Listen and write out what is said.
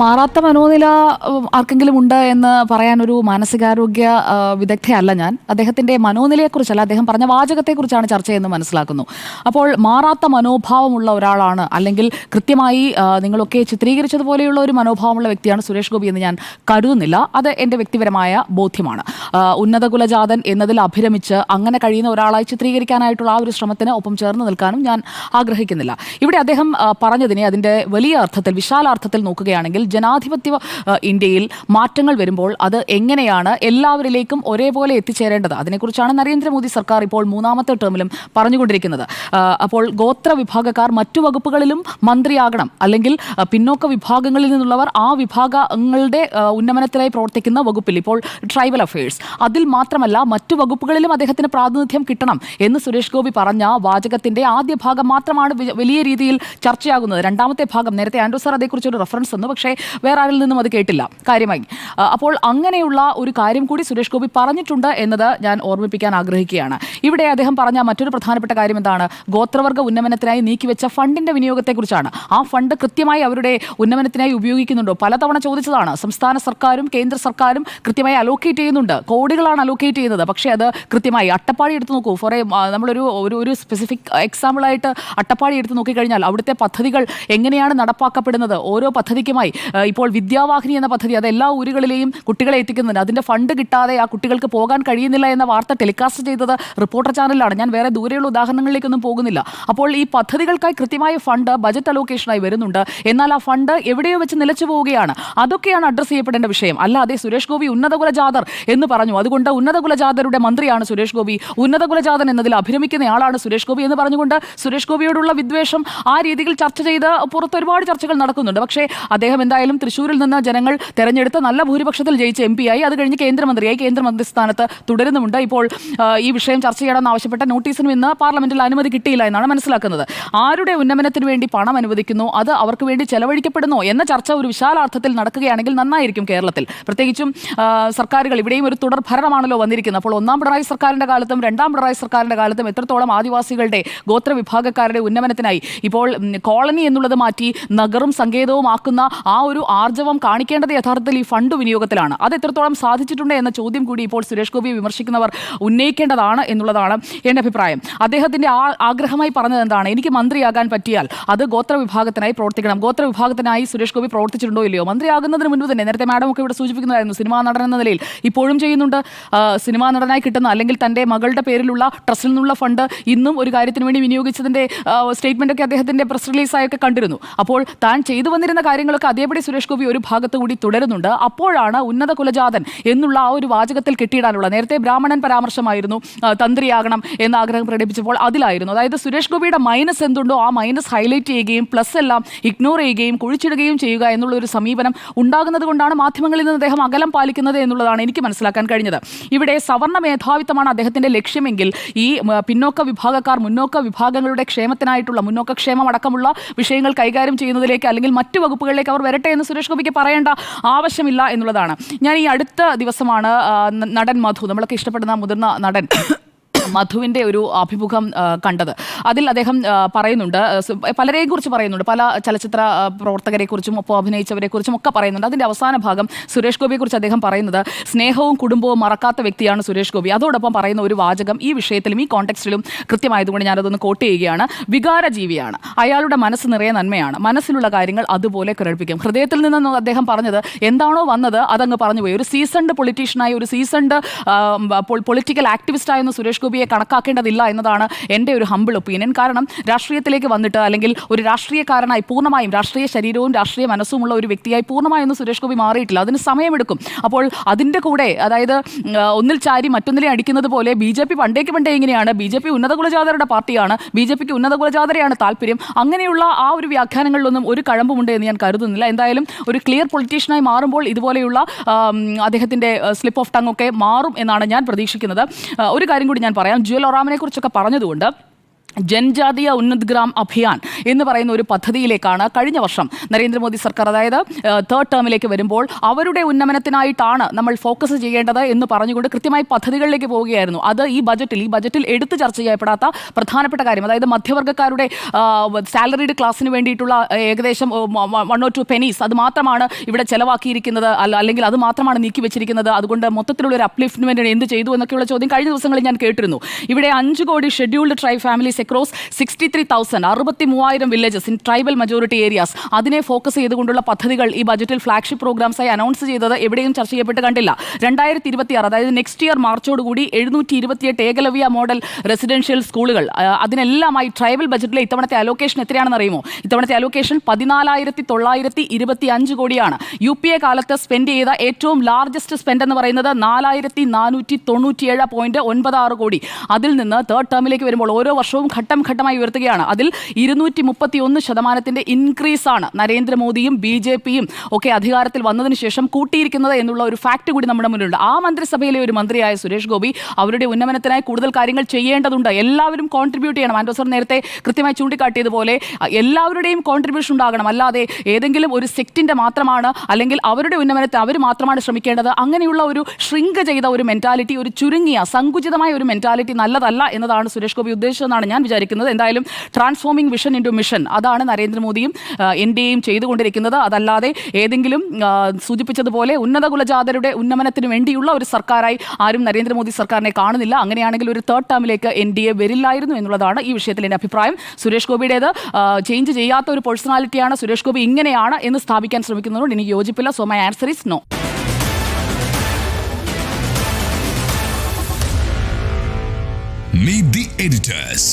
മാറാത്ത മനോനില ആർക്കെങ്കിലും ഉണ്ട് എന്ന് പറയാൻ ഒരു മാനസികാരോഗ്യ വിദഗ്ധയല്ല ഞാൻ. അദ്ദേഹത്തിന്റെ മനോനിലയെക്കുറിച്ചല്ല അദ്ദേഹം പറഞ്ഞ വാചകത്തെക്കുറിച്ചാണ് ചർച്ച ചെയ്യുന്നത് മനസ്സിലാക്കുന്നു. അപ്പോൾ മാറാത്ത മനോഭാവമുള്ള ഒരാളാണ് അല്ലെങ്കിൽ കൃത്യമായി നിങ്ങളൊക്കെ ചിത്രീകരിച്ചതുപോലെയുള്ള ഒരു മനോഭാവമുള്ള വ്യക്തിയാണ് സുരേഷ് ഗോപി എന്ന് ഞാൻ കരുതുന്നില്ല. അത് എന്റെ വ്യക്തിപരമായ ബോധ്യമാണ്. ഉന്നത കുലജാതൻ എന്നതിൽ അഭിരമിച്ച് അങ്ങനെ കഴിയുന്ന ഒരാളായി ചിത്രീകരിക്കാനായിട്ടുള്ള ആ ഒരു ശ്രമത്തിന് ഒപ്പം ചേർന്ന് നിൽക്കാനും ഞാൻ ആഗ്രഹിക്കുന്നില്ല. ഇവിടെ അദ്ദേഹം പറഞ്ഞതിനെ അതിന്റെ വലിയ അർത്ഥത്തിൽ വിശാലാർത്ഥത്തിൽ നോക്കുകയാണെങ്കിൽ ജനാധിപത്യ ഇന്ത്യയിൽ മാറ്റങ്ങൾ വരുമ്പോൾ അത് എങ്ങനെയാണ് എല്ലാവരിലേക്കും ഒരേപോലെ എത്തിച്ചേരേണ്ടത്? അതിനെക്കുറിച്ചാണ് നരേന്ദ്രമോദി സർക്കാർ ഇപ്പോൾ മൂന്നാമത്തെ ടേമിലും പറഞ്ഞുകൊണ്ടിരിക്കുന്നത്. അപ്പോൾ ഗോത്ര വിഭാഗക്കാർ മറ്റു വകുപ്പുകളിലും മന്ത്രിയാകണം. അല്ലെങ്കിൽ പിന്നോക്ക വിഭാഗങ്ങളിൽ നിന്നുള്ളവർ ആ വിഭാഗങ്ങളുടെ ഉന്നമനത്തിനായി പ്രവർത്തിക്കുന്ന വകുപ്പിൽ. ഇപ്പോൾ ട്രൈബൽ അഫയേഴ്സ് അതിൽ മാത്രമല്ല മറ്റു വകുപ്പുകളിലും അദ്ദേഹത്തിന് പ്രാതിനിധ്യം കിട്ടണം എന്ന് സുരേഷ് ഗോപി പറഞ്ഞ വാചകത്തിന്റെ ആദ്യ ഭാഗം മാത്രമാണ് വലിയ രീതിയിൽ ചർച്ചയാകുന്നത്. രണ്ടാമത്തെ ഭാഗം. നേരത്തെ ആൻഡ്രൂ സാർ അതേക്കുറിച്ച് ഒരു റെഫറൻസ് തന്നു. പക്ഷേ വേറെ ആരിൽ നിന്നും അത് കേട്ടില്ല. കാര്യമായി. അപ്പോൾ അങ്ങനെയുള്ള ഒരു കാര്യം കൂടി സുരേഷ് ഗോപി പറഞ്ഞിട്ടുണ്ട് എന്നത് ഞാൻ ഓർമ്മിപ്പിക്കാൻ ആഗ്രഹിക്കുകയാണ്. ഇവിടെ അദ്ദേഹം പറഞ്ഞ മറ്റൊരു പ്രധാനപ്പെട്ട കാര്യം എന്താണ്? ഗോത്രവർഗ ഉന്നമനത്തിനായി നീക്കിവെച്ച ഫണ്ടിന്റെ വിനിയോഗത്തെക്കുറിച്ചാണ്. ആ ഫണ്ട് കൃത്യമായി അവരുടെ ഉന്നമനത്തിനായി ഉപയോഗിക്കുന്നുണ്ടോ? പലതവണ ചോദിച്ചതാണ്. സംസ്ഥാന സർക്കാരും കേന്ദ്ര സർക്കാരും കൃത്യമായി അലോക്കേറ്റ് ചെയ്യുന്നുണ്ട്. കോടികളാണ് അലോക്കേറ്റ് ചെയ്യുന്നത്. പക്ഷേ അത് കൃത്യമായി അട്ടപ്പാടി എടുത്തു നോക്കൂ. ഫോർ എ നമ്മളൊരു ഒരു ഒരു സ്പെസിഫിക് എക്സാമ്പിളായിട്ട് അട്ടപ്പാടി എടുത്ത് നോക്കിക്കഴിഞ്ഞാൽ അവിടുത്തെ പദ്ധതികൾ എങ്ങനെയാണ് നടപ്പാക്കപ്പെടുന്നത്? ഓരോ പദ്ധതിക്കുമായി ഇപ്പോൾ വിദ്യാവാഹിനി എന്ന പദ്ധതി അത് എല്ലാ ഊരുകളിലെയും കുട്ടികളെ എത്തിക്കുന്നുണ്ട്. അതിന്റെ ഫണ്ട് കിട്ടാതെ ആ കുട്ടികൾക്ക് പോകാൻ കഴിയുന്നില്ല എന്ന വാർത്ത ടെലികാസ്റ്റ് ചെയ്തത് റിപ്പോർട്ടർ ചാനലിലാണ്. ഞാൻ വേറെ ദൂരെയുള്ള ഉദാഹരണങ്ങളിലേക്കൊന്നും പോകുന്നില്ല. അപ്പോൾ ഈ പദ്ധതികൾക്കായി കൃത്യമായ ഫണ്ട് ബജറ്റ് അലോക്കേഷനായി വരുന്നുണ്ട്. എന്നാൽ ആ ഫണ്ട് എവിടെയോ വെച്ച് നിലച്ചു പോവുകയാണ്. അതൊക്കെയാണ് അഡ്രസ്സ് ചെയ്യപ്പെടേണ്ട വിഷയം. അല്ലാതെ സുരേഷ് ഗോപി ഉന്നത കുലജാതർ എന്ന് പറഞ്ഞു. അതുകൊണ്ട് ഉന്നത കുലജാതരുടെ മന്ത്രിയാണ് സുരേഷ് ഗോപി. ഉന്നത കുലജാതൻ എന്നതിൽ അഭിരമിക്കുന്നയാളാണ് സുരേഷ് ഗോപി എന്ന് പറഞ്ഞുകൊണ്ട് സുരേഷ് ഗോപിയോടുള്ള വിദ്വേഷം ആ രീതിയിൽ ചർച്ച ചെയ്ത് പുറത്ത് ഒരുപാട് ചർച്ചകൾ നടക്കുന്നുണ്ട്. പക്ഷേ അദ്ദേഹം എന്തായാലും തൃശ്ശൂരിൽ നിന്ന് ജനങ്ങൾ തെരഞ്ഞെടുത്ത് നല്ല ഭൂരിപക്ഷത്തിൽ ജയിച്ച എം ആയി. അത് കഴിഞ്ഞ് കേന്ദ്രമന്ത്രിയായി. കേന്ദ്രമന്ത്രി സ്ഥാനത്ത് തുടരുന്നുമുണ്ട്. ഇപ്പോൾ ഈ വിഷയം ചർച്ച ചെയ്യണമെന്ന് ആവശ്യപ്പെട്ട നോട്ടീസിനും ഇന്ന് പാർലമെന്റിൽ അനുമതി കിട്ടിയില്ല എന്നാണ് മനസ്സിലാക്കുന്നത്. ആരുടെ ഉന്നമനത്തിന് വേണ്ടി പണം അനുവദിക്കുന്നു? അത് അവർക്ക് വേണ്ടി ചെലവഴിക്കപ്പെടുന്നു? എന്ന ചർച്ച ഒരു വിശാലാർത്ഥത്തിൽ നടക്കുകയാണെങ്കിൽ നന്നായിരിക്കും കേരളത്തിൽ. പ്രത്യേകിച്ചും സർക്കാരുകൾ ഇവിടെയും ഒരു തുടർ ഭരണമാണല്ലോ വന്നിരിക്കുന്നത്. അപ്പോൾ ഒന്നാം പിണറായി സർക്കാരിന്റെ കാലത്തും രണ്ടാം പിണറായി സർക്കാരിന്റെ കാലത്തും എത്രത്തോളം ആദിവാസികളുടെ ഗോത്ര വിഭാഗക്കാരുടെ ഉന്നമനത്തിനായി? ഇപ്പോൾ കോളനി എന്നുള്ളത് മാറ്റി നഗറും സങ്കേതവും ആക്കുന്ന ആ ഒരു ആർജവം കാണിക്കേണ്ടത് യഥാർത്ഥത്തിൽ ഈ ഫണ്ട് വിനിയോഗത്തിലാണ്. അത് എത്രത്തോളം സാധിച്ചിട്ടുണ്ട് എന്ന ചോദ്യം കൂടി ഇപ്പോൾ സുരേഷ് ഗോപിയെ വിമർശിക്കുന്നവർ ഉന്നയിക്കേണ്ടതാണ് എന്നുള്ളതാണ് എന്റെ അഭിപ്രായം. അദ്ദേഹത്തിന്റെ ആ ആഗ്രഹമായി പറഞ്ഞത് എന്താണ്? എനിക്ക് മന്ത്രിയാകാൻ പറ്റിയാൽ അത് ഗോത്ര വിഭാഗത്തിനായി പ്രവർത്തിക്കണം. ഗോത്ര വിഭാഗത്തിനായി സുരേഷ് ഗോപി പ്രവർത്തിച്ചിട്ടുണ്ടോ ഇല്ലയോ? മന്ത്രിയാകുന്നതിന് മുൻപ് തന്നെ നേരത്തെ മാഡം ഒക്കെ ഇവിടെ സൂചിപ്പിക്കുന്നതായിരുന്നു സിനിമാ നടൻ എന്ന നിലയിൽ ഇപ്പോഴും ചെയ്യുന്നുണ്ട്. ആ, സിനിമാ നടനായി കിട്ടുന്ന അല്ലെങ്കിൽ തന്റെ മകളുടെ പേരിലുള്ള ട്രസ്റ്റിൽ നിന്നുള്ള ഫണ്ട് ഇന്നും ഒരു കാര്യത്തിന് വേണ്ടി വിനിയോഗിച്ചതിന്റെ സ്റ്റേറ്റ്മെന്റ് ഒക്കെ അദ്ദേഹത്തിന്റെ പ്രസ് റിലീസായൊക്കെ കണ്ടിരുന്നു. അപ്പോൾ താൻ ചെയ്തു വന്നിരുന്ന കാര്യങ്ങളൊക്കെ അതേപടി സുരേഷ് ഗോപി ഒരു ഭാഗത്ത് കൂടി തുടരുന്നുണ്ട്. അപ്പോഴാണ് ഉന്നത കുലജാതൻ എന്നുള്ള ആ ഒരു വാചകത്തിൽ കെട്ടിയിടാനുള്ള നേരത്തെ ബ്രാഹ്മണൻ പരാമർശമായിരുന്നു തന്ത്രിയാകണം എന്ന ആഗ്രഹം പ്രകടിപ്പിച്ചപ്പോൾ അതിലായിരുന്നു. അതായത് സുരേഷ് ഗോപിയുടെ മൈനസ് എന്തുണ്ടോ ആ മൈനസ് ഹൈലൈറ്റ് ചെയ്യുകയും പ്ലസ് എല്ലാം ഇഗ്നോർ ചെയ്യുകയും കുഴിച്ചിടുകയും ചെയ്യുക എന്നുള്ള ഒരു സമീപനം ഉണ്ടാകുന്നത് കൊണ്ടാണ് മാധ്യമങ്ങളിൽ നിന്ന് അദ്ദേഹം അകലം പാലിക്കുന്നത് എന്നുള്ളതാണ് എനിക്ക് മനസ്സിലാക്കാൻ കഴിഞ്ഞത്. ഇവിടെ സവർണ മേധാവിത്വമാണ് അദ്ദേഹത്തിന്റെ ലക്ഷ്യമെങ്കിൽ ഈ പിന്നോക്ക വിഭാഗക്കാർ മുന്നോക്ക വിഭാഗങ്ങളുടെ ക്ഷേമത്തിനായിട്ടുള്ള മുന്നോക്ക ക്ഷേമം അടക്കമുള്ള വിഷയങ്ങൾ കൈകാര്യം ചെയ്യുന്നതിലേക്ക് അല്ലെങ്കിൽ മറ്റു വകുപ്പുകളിലേക്ക് അവർ വരട്ടെ എന്ന് സുരേഷ് ഗോപിക്ക് പറയേണ്ട ആവശ്യമില്ല എന്നുള്ളതാണ്. ഞാൻ ഈ അടുത്ത ദിവസമാണ് നടൻ മധു. നമ്മളൊക്കെ ഇഷ്ടപ്പെടുന്ന മുതിർന്ന നടൻ. മധുവിന്റെ ഒരു അഭിമുഖം കണ്ടത്. അതിൽ അദ്ദേഹം പറയുന്നുണ്ട് പലരെയും കുറിച്ച് പറയുന്നുണ്ട്. പല ചലച്ചിത്ര പ്രവർത്തകരെ പ്രവർത്തകരെക്കുറിച്ചും ഒപ്പം അഭിനയിച്ചവരെക്കുറിച്ചും ഒക്കെ പറയുന്നുണ്ട്. അതിന്റെ അവസാന ഭാഗം സുരേഷ് ഗോപിയെക്കുറിച്ച് അദ്ദേഹം പറയുന്നത് സ്നേഹവും കുടുംബവും മറക്കാത്ത വ്യക്തിയാണ് സുരേഷ് ഗോപി. അതോടൊപ്പം പറയുന്ന ഒരു വാചകം ഈ വിഷയത്തിലും ഈ കോണ്ടെക്സ്റ്റിലും കൃത്യമായതുകൊണ്ട് ഞാനതൊന്ന് കോട്ട് ചെയ്യുകയാണ്. വികാരജീവിയാണ്. അയാളുടെ മനസ്സ് നിറയെ നന്മയാണ്. മനസ്സിലുള്ള കാര്യങ്ങൾ അതുപോലെ പ്രകടിപ്പിക്കും ഹൃദയത്തിൽ നിന്നും അദ്ദേഹം പറഞ്ഞത് എന്താണോ വന്നത്? അതങ്ങ് പറഞ്ഞു പോയി. ഒരു സീസൺഡ് പൊളിറ്റീഷ്യനായി ഒരു സീസൺഡ് പൊളിറ്റിക്കൽ ആക്ടിവിസ്റ്റായെന്ന് സുരേഷ് ഗോപിയെ കണക്കാക്കേണ്ടതില്ല എന്നതാണ് എന്റെ ഒരു ഹമ്പിൾ ഒപ്പീനിയൻ കാരണം രാഷ്ട്രീയത്തിലേക്ക് വന്നിട്ട് അല്ലെങ്കിൽ ഒരു രാഷ്ട്രീയക്കാരനായി പൂർണമായും രാഷ്ട്രീയ ശരീരവും രാഷ്ട്രീയ മനസ്സുമുള്ള ഒരു വ്യക്തിയായി പൂർണമായൊന്നും സുരേഷ് ഗോപി മാറിയിട്ടില്ല. അതിന് സമയമെടുക്കും. അപ്പോൾ അതിന്റെ കൂടെ അതായത് ഒന്നിൽ ചാരി മറ്റൊന്നിലെ അടിക്കുന്നത് പോലെ ബി ജെ പി പണ്ടേക്ക് പണ്ടേ ഇങ്ങനെയാണ്. ബി ജെ പി ഉന്നത കുലജാതരുടെ പാർട്ടിയാണ്. ബി ജെ പിക്ക് ഉന്നത താല്പര്യം. അങ്ങനെയുള്ള ആ ഒരു വ്യാഖ്യാനങ്ങളിലൊന്നും ഒരു കഴമ്പുമുണ്ട് എന്ന് ഞാൻ കരുതുന്നില്ല. എന്തായാലും ഒരു ക്ലിയർ പൊളിറ്റീഷ്യനായി മാറുമ്പോൾ ഇതുപോലെയുള്ള അദ്ദേഹത്തിന്റെ സ്ലിപ്പ് ഓഫ് ടങ് ഒക്കെ മാറും എന്നാണ് ഞാൻ പ്രതീക്ഷിക്കുന്നത്. ഒരു കാര്യം കൂടി ഞാൻ പറയാം. ജുവൽ ഒറാമിനെ കുറിച്ചൊക്കെ പറഞ്ഞതുകൊണ്ട് ജൻജാതീയ ഉന്നത് ഗ്രാം അഭിയാൻ എന്ന് പറയുന്ന ഒരു പദ്ധതിയിലേക്കാണ് കഴിഞ്ഞ വർഷം നരേന്ദ്രമോദി സർക്കാർ അതായത് തേർഡ് ടേമിലേക്ക് വരുമ്പോൾ അവരുടെ ഉന്നമനത്തിനായിട്ടാണ് നമ്മൾ ഫോക്കസ് ചെയ്യേണ്ടത് എന്ന് പറഞ്ഞുകൊണ്ട് കൃത്യമായി പദ്ധതികളിലേക്ക് പോവുകയായിരുന്നു. അത് ഈ ബജറ്റിൽ ഈ ബജറ്റിൽ എടുത്തു ചർച്ച ചെയ്യപ്പെടാത്ത പ്രധാനപ്പെട്ട കാര്യം. അതായത് മധ്യവർഗക്കാരുടെ സാലറീഡ് ക്ലാസ്സിന് വേണ്ടിയിട്ടുള്ള ഏകദേശം വൺ ഓർ ടു പെനീസ് അത് മാത്രമാണ് ഇവിടെ ചെലവാക്കിയിരിക്കുന്നത്. അല്ല അല്ലെങ്കിൽ അത് മാത്രമാണ് നീക്കി വെച്ചിരിക്കുന്നത്. അതുകൊണ്ട് മൊത്തത്തിലുള്ള ഒരു അപ്ലിഫ്റ്റ്മെന്റ് എന്ത് ചെയ്തു എന്നൊക്കെയുള്ള ചോദ്യം കഴിഞ്ഞ ദിവസങ്ങളിൽ ഞാൻ കേട്ടിരുന്നു. ഇവിടെ അഞ്ച് കോടി scheduled tribe families across sixty three thousand അറുപത്തി മൂവായിരം villages in tribal majority areas അതിനെ ഫോക്കസ് ചെയ്തുകൊണ്ടുള്ള പദ്ധതികൾ ഈ ബജറ്റിൽ ഫ്ലാഗ്ഷിപ്പ് പ്രോഗ്രാംസായി അനൗൺസ് ചെയ്തത് എവിടെയും ചർച്ച ചെയ്യപ്പെട്ട് കണ്ടില്ല. രണ്ടായിരത്തി ഇരുപത്തി ആറ് അതായത് നെക്സ്റ്റ് ഇയർ മാർച്ചോടുകൂടി എഴുന്നൂറ്റി ഇരുപത്തിയെട്ട് ഏകലവ്യ മോഡൽ റെസിഡൻഷ്യൽ സ്കൂളുകൾ അതിനെല്ലാം അതിനെല്ലാമായി ട്രൈബൽ ബജറ്റിലെ ഇത്തവണത്തെ അലോക്കേഷൻ എത്രയാണെന്ന് അറിയുമോ? ഇത്തവണത്തെ അലോക്കേഷൻ പതിനാലായിരത്തി തൊള്ളായിരത്തി ഇരുപത്തി അഞ്ച് കോടിയാണ്. യു പി എ കാലത്ത് സ്പെൻഡ് ചെയ്ത ഏറ്റവും ലാർജസ്റ്റ് സ്പെൻഡ് എന്ന് പറയുന്നത് നാലായിരത്തി നാനൂറ്റി തൊണ്ണൂറ്റിയേഴ് പോയിന്റ് ഒൻപത് ആറ് കോടി. അതിൽ നിന്ന് തേർഡ് ടേമിലേക്ക് വരുമ്പോൾ ഓരോ വർഷവും ഘട്ടം ഘട്ടമായി ഉയർത്തുകയാണ്. അതിൽ ഇരുന്നൂറ്റി മുപ്പത്തി ഒന്ന് ശതമാനത്തിന്റെ ഇൻക്രീസ് ആണ് നരേന്ദ്രമോദിയും ബി ജെ പിയും ഒക്കെ അധികാരത്തിൽ വന്നതിന് ശേഷം കൂട്ടിയിരിക്കുന്നത് എന്നുള്ള ഒരു ഫാക്ട് കൂടി നമ്മുടെ മുന്നിലുണ്ട്. ആ മന്ത്രിസഭയിലെ ഒരു മന്ത്രിയായ സുരേഷ് ഗോപി അവരുടെ ഉന്നമനത്തിനായി കൂടുതൽ കാര്യങ്ങൾ ചെയ്യേണ്ടതുണ്ട്. എല്ലാവരും കോൺട്രിബ്യൂട്ട് ചെയ്യണം. ആൻഡോ നേരത്തെ കൃത്യമായി ചൂണ്ടിക്കാട്ടിയതുപോലെ എല്ലാവരുടെയും കോൺട്രിബ്യൂഷൻ ഉണ്ടാകണം. അല്ലാതെ ഏതെങ്കിലും ഒരു സെക്റ്റിന്റെ മാത്രമാണ് അല്ലെങ്കിൽ അവരുടെ ഉന്നമനത്തെ അവർ മാത്രമാണ് ശ്രമിക്കേണ്ടത്. അങ്ങനെയുള്ള ഒരു ശൃംഖ ചെയ്ത ഒരു മെന്റാലിറ്റി ഒരു ചുരുങ്ങിയ സങ്കുചിതമായ ഒരു മെന്റാലിറ്റി നല്ലതല്ല എന്നതാണ് സുരേഷ് ഗോപി ഉദ്ദേശിച്ചതെന്നാണ് ഞാൻ വിചാരിക്കുന്നത്. എന്തായാലും ട്രാൻസ്ഫോമിംഗ് വിഷൻ ഇന്റു മിഷൻ അതാണ് നരേന്ദ്രമോദിയും എൻ ഡി എയും ചെയ്തുകൊണ്ടിരിക്കുന്നത്. അതല്ലാതെ ഏതെങ്കിലും സൂചിപ്പിച്ചതുപോലെ ഉന്നത കുലജാതരുടെ ഉന്നമനത്തിന് വേണ്ടിയുള്ള ഒരു സർക്കാരായി ആരും നരേന്ദ്രമോദി സർക്കാരിനെ കാണുന്നില്ല. അങ്ങനെയാണെങ്കിൽ ഒരു തേർഡ് ടേമിലേക്ക് എൻ ഡി എ വരില്ലായിരുന്നു എന്നുള്ളതാണ് ഈ വിഷയത്തിൽ എന്റെ അഭിപ്രായം. സുരേഷ് ഗോപിയുടേത് ചേഞ്ച് ചെയ്യാത്ത ഒരു പേഴ്സണാലിറ്റിയാണ് സുരേഷ് ഗോപി ഇങ്ങനെയാണ് എന്ന് സ്ഥാപിക്കാൻ ശ്രമിക്കുന്നതുകൊണ്ട് എനിക്ക് യോജിപ്പില്ല. So my answer is no Meet the editors.